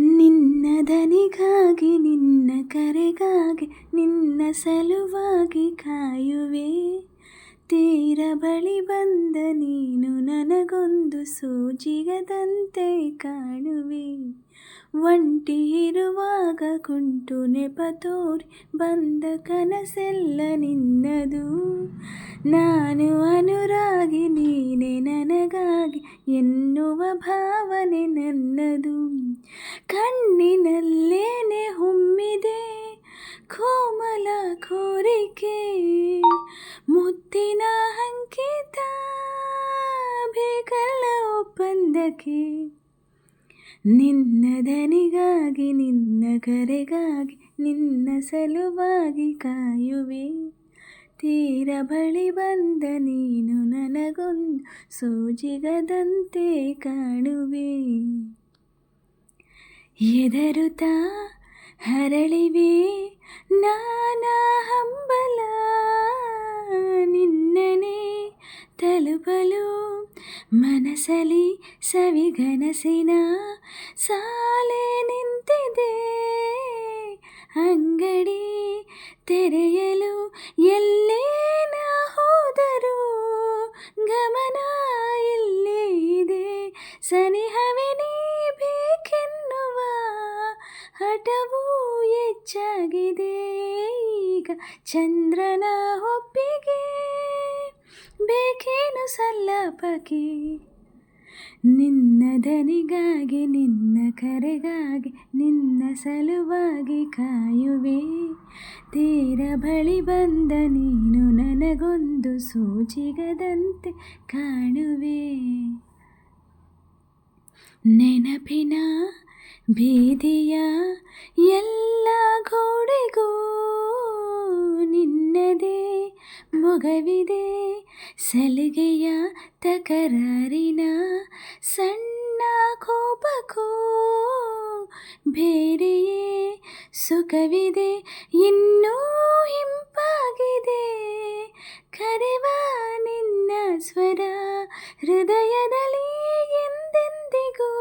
ನಿನ್ನ ದನಿಗಾಗಿ ನಿನ್ನ ಕರೆಗಾಗಿ, ನಿನ್ನ ಸಲುವಾಗಿ ಕಾಯುವೆ. ತೀರ ಬಳಿ ಬಂದ ನೀನು ನನಗೊಂದು ಸೋಜಿಗದಂತೆ ಕಾಣುವೆ. ಒಂಟಿ ಇರುವಾಗ ಕುಂಟು ನೆಪ ತೋರಿ ಬಂದ ಕನಸೆಲ್ಲ ನಿನ್ನದು. ನಾನು ಅನುರಾಗಿ, ನೀನೆ ನನಗಾಗಿ ಎನ್ನುವ ಭಾವನೆ ನನ್ನದು. ಕಣ್ಣಿನಲ್ಲೇನೆ ಹೊಮ್ಮಿದೆ ಕೋಮಲ ಕೋರಿಕೆ ಮುತ್ತಿನ ಅಂಕಿತ ಬೇಕಲ್ಲ ಒಪ್ಪಂದಕ್ಕೆ. ನಿನ್ನ ದನಿಗಾಗಿ, ನಿನ್ನ ಕರೆಗಾಗಿ, ನಿನ್ನ ಸಲುವಾಗಿ ಕಾಯುವೆ. ತೀರ ಬಳಿ ಬಂದ ನೀನು ನನಗೊಂದು ಸೋಜಿಗದಂತೆ ಕಾಣುವೆ. ಎದರುತ್ತಾ ಹರಳಿವೆ ನಾನಾ ಹಂಬಲ, ನಿನ್ನನೆ ತಲುಪಲು ಮನಸಲಿ ಸವಿಗನಸಿನ ಸಾಲೆ ನಿಂತಿದೆ. ಅಂಗಡಿ ತೆರೆಯಲು ಎಲ್ಲೇನ ಹೋದರೂ ಗಮನ ಚಂದ್ರನ ಒಪ್ಪಿಗೆ ಬೇಕೇನು ಸಲ್ಲಪಕ್ಕೆ ನಿನ್ನ ದನಿಗಾಗಿ, ನಿನ್ನ ಕರೆಗಾಗಿ, ನಿನ್ನ ಸಲುವಾಗಿ ಕಾಯುವೆ. ತೀರ ಬಳಿ ಬಂದ ನೀನು ನನಗೊಂದು ಸೂಚಿಗದಂತೆ ಕಾಣುವೆ. ನೆನಪಿನ ಬೀದಿಯ ಎಲ್ಲ ಗೋಡೆಗೂ ಮೊಗವಿದೆ ಸಲಿಗೆಯ ತಕರಾರಿನ ಸಣ್ಣ ಕೋಪಕ್ಕೂ ಬೇರೆಯೇ ಸುಖವಿದೆ, ಇನ್ನೂ ಹಿಂಪಾಗಿದೆ. ಕರೆವ ನಿನ್ನ ಸ್ವರ ಹೃದಯದಲ್ಲಿ ಎಂದೆಂದಿಗೂ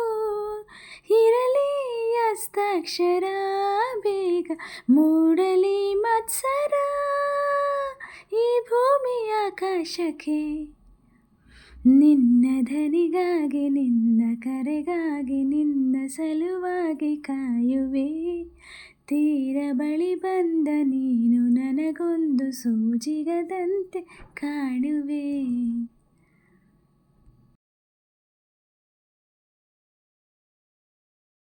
ಇರಲಿ ಹಸ್ತಾಕ್ಷರ ಬೇಗ. ಮೂಡಲಿ ಮತ್ಸರ ಈ ಭೂಮಿ ಆಕಾಶಕ್ಕೆ. ನಿನ್ನ ಧನಿಗಾಗಿ, ನಿನ್ನ ಕರೆಗಾಗಿ, ನಿನ್ನ ಸಲುವಾಗಿ ಕಾಯುವೆ. ತೀರ ಬಳಿ ಬಂದ ನೀನು ನನಗೊಂದು ಸೂಜಿಗದಂತೆ ಕಾಣುವೆ.